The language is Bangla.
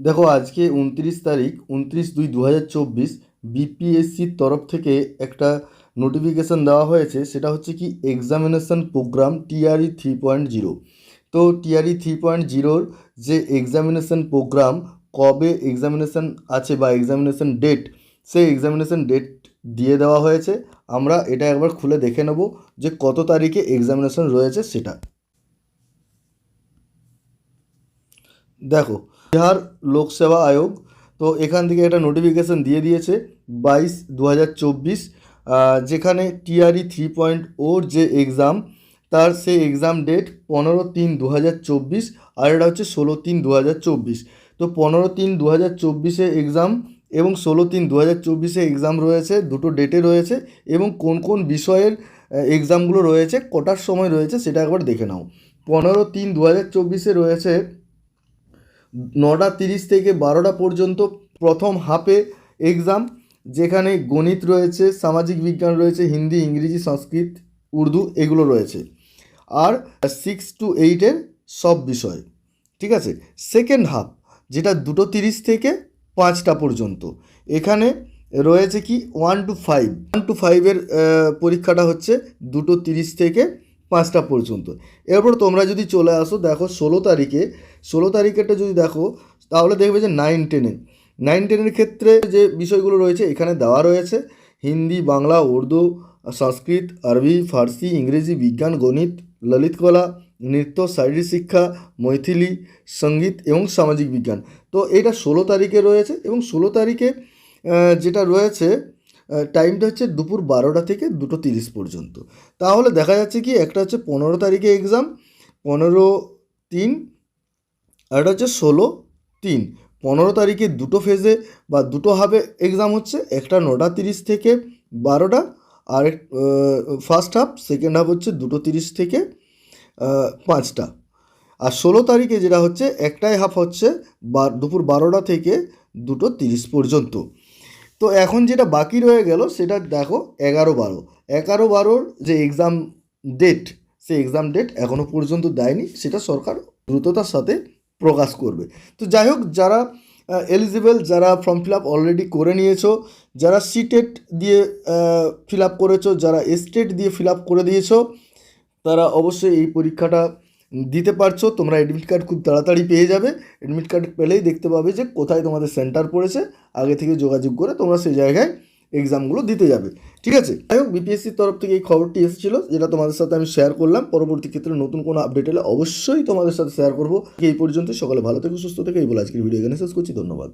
দেখো, আজকে উনত্রিশ তারিখ, উনত্রিশ দুই দু হাজার চব্বিশ বিপিএসসির তরফ থেকে একটা নোটিফিকেশান দেওয়া হয়েছে। সেটা হচ্ছে কি examination program TRE three point zero তো টিআরই থ্রি পয়েন্ট জিরোর যে এক্সামিনেশন প্রোগ্রাম কবে এক্সামিনেশন আছে বা এক্সামিনেশন ডেট সেই এক্সামিনেশন ডেট দিয়ে দেওয়া হয়েছে। আমরা এটা একবার খুলে দেখে নেব যে কত তারিখে এক্সামিনেশন রয়েছে সেটা। দেখো, বিহার লোকসেবা আয়োগ, তো এখান থেকে একটা নোটিফিকেশান দিয়ে দিয়েছে বাইশ দু যেখানে টিআরই থ্রি পয়েন্ট ওর যে এক্সাম তার সেই এক্সাম ডেট পনেরো তিন দু আর এটা হচ্ছে ষোলো তিন দু তো পনেরো তিন দু হাজার চব্বিশে এক্সাম এবং ষোলো তিন দু হাজার চব্বিশে এক্সাম রয়েছে, দুটো ডেটে রয়েছে এবং কোন কোন বিষয়ের এক্সামগুলো রয়েছে, কটার সময় রয়েছে সেটা একবার দেখে নাও। পনেরো তিন দু হাজার চব্বিশে রয়েছে নটা তিরিশ থেকে বারোটা পর্যন্ত প্রথম হাফে এক্সাম যেখানে গণিত রয়েছে, সামাজিক বিজ্ঞান রয়েছে, হিন্দি, ইংরেজি, সংস্কৃত, উর্দু এগুলো রয়েছে। আর সিক্স টু এইটের সব বিষয়, ঠিক আছে? সেকেন্ড হাফ যেটা দুটো তিরিশ থেকে পাঁচটা পর্যন্ত, এখানে রয়েছে কি one two five one two ফাইভের পরীক্ষাটা হচ্ছে দুটো তিরিশ থেকে পাঁচটা পর্যন্ত। এরপর তোমরা যদি চলে আসো, দেখো ষোলো তারিখে, ষোলো তারিখেরটা যদি দেখো, তাহলে দেখবে যে নাইন টেনে নাইন টেনের ক্ষেত্রে যে বিষয়গুলো রয়েছে, এখানে দেওয়া রয়েছে, হিন্দি, বাংলা, উর্দু, সংস্কৃত, আরবি, ফার্সি, ইংরেজি, বিজ্ঞান, গণিত ললিত কলা নৃত্য, শারীরিক শিক্ষা, মৈথিলি, সংগীত এবং সামাজিক বিজ্ঞান। তো এটা ষোলো তারিখে রয়েছে এবং ষোলো তারিখে যেটা রয়েছে টাইমটা হচ্ছে দুপুর বারোটা থেকে দুটো তিরিশ পর্যন্ত। তাহলে দেখা যাচ্ছে কি, একটা হচ্ছে পনেরো তারিখে এক্সাম পনেরো তিন, আর একটা হচ্ছে ষোলো তিন। পনেরো তারিখে দুটো ফেজে বা দুটো হাফে এক্সাম হচ্ছে, একটা নটা তিরিশ থেকে বারোটা, আর ফার্স্ট হাফ সেকেন্ড হাফ হচ্ছে দুটো তিরিশ থেকে পাঁচটা। আর ষোলো তারিখে যেটা হচ্ছে, একটাই হাফ হচ্ছে দুপুর বারোটা থেকে দুটো তিরিশ পর্যন্ত। তো এখন যেটা বাকি রয়ে গেল, সেটা দেখো এগারো বারো। এগারো বারোর যে এক্সাম ডেট সেই এক্সাম ডেট এখনও পর্যন্ত দেয়নি, সেটা সরকার দ্রুততার সাথে প্রকাশ করবে। তো যাই হোক, যারা এলিজিবল যারা ফর্ম ফিল আপ অলরেডি করে নিয়েছো, যারা সিটেট দিয়ে ফিল আপ করেছ, যারা এস্টেট দিয়ে ফিল আপ করে দিয়েছ, তারা অবশ্যই এই পরীক্ষাটা দিতে পারছ, তোমরা অ্যাডমিট কার্ড খুব তাড়াতাড়ি পেয়ে যাবে। অ্যাডমিট কার্ড পেলেই দেখতে পাবে যে কোথায় তোমাদের সেন্টার পড়েছে, আগে থেকে যোগাযোগ করে তোমরা সেই জায়গায় এক্সামগুলো দিতে যাবে। ঠিক আছে? যাই হোক বিপিএসসির তরফ থেকে এই খবরটি এসেছিল, যেটা তোমাদের সাথে আমি শেয়ার করলাম। পরবর্তী ক্ষেত্রে নতুন কোনো আপডেট এলে অবশ্যই তোমাদের সাথে শেয়ার করব। এই পর্যন্ত সকালে ভালো থেকে, সুস্থ থেকে। এই বলে আজকের ভিডিও এখানে শেষ করছি। ধন্যবাদ।